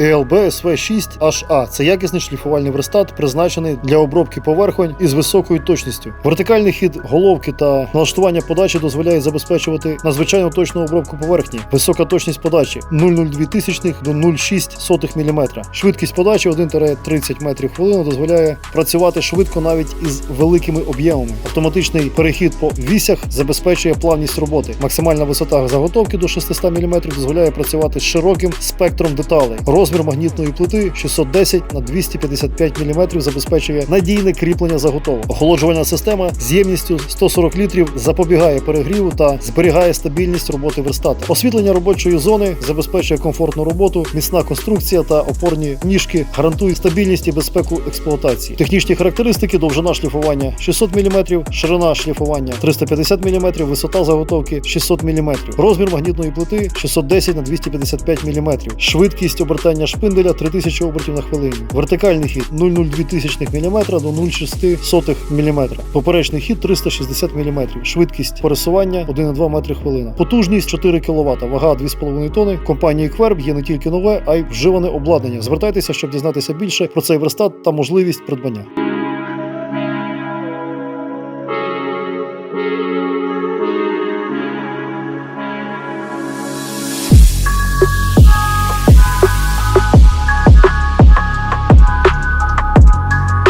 ELB SV6 HA. Це якісний шліфувальний верстат, призначений для обробки поверхонь із високою точністю. Вертикальний хід головки та налаштування подачі дозволяє забезпечувати надзвичайно точну обробку поверхні. Висока точність подачі 0,02 тисячних до 0,6 мм. Швидкість подачі 1-30 метрів хвилину дозволяє працювати швидко навіть із великими об'ємами. Автоматичний перехід по вісях забезпечує плавність роботи. Максимальна висота заготовки до 600 мм дозволяє працювати з широким спектром деталей. Розмір магнітної плити 610 на 255 мм забезпечує надійне кріплення заготовок. Охолоджувальна система з ємністю 140 літрів запобігає перегріву та зберігає стабільність роботи верстата. Освітлення робочої зони забезпечує комфортну роботу, міцна конструкція та опорні ніжки гарантують стабільність і безпеку експлуатації. Технічні характеристики: довжина шліфування 600 мм, ширина шліфування 350 мм, висота заготовки 600 мм, розмір магнітної плити 610 на 255 мм, швидкість обертання шпинделя 3000 обертів на хвилину, вертикальний хід 0,02 мм до 0,06 мм, поперечний хід 360 мм, швидкість пересування 1,2 метри хвилина, потужність 4 кВт, вага 2,5 тонни. Компанії Кверб є не тільки нове, а й вживане обладнання. Звертайтеся, щоб дізнатися більше про цей верстат та можливість придбання.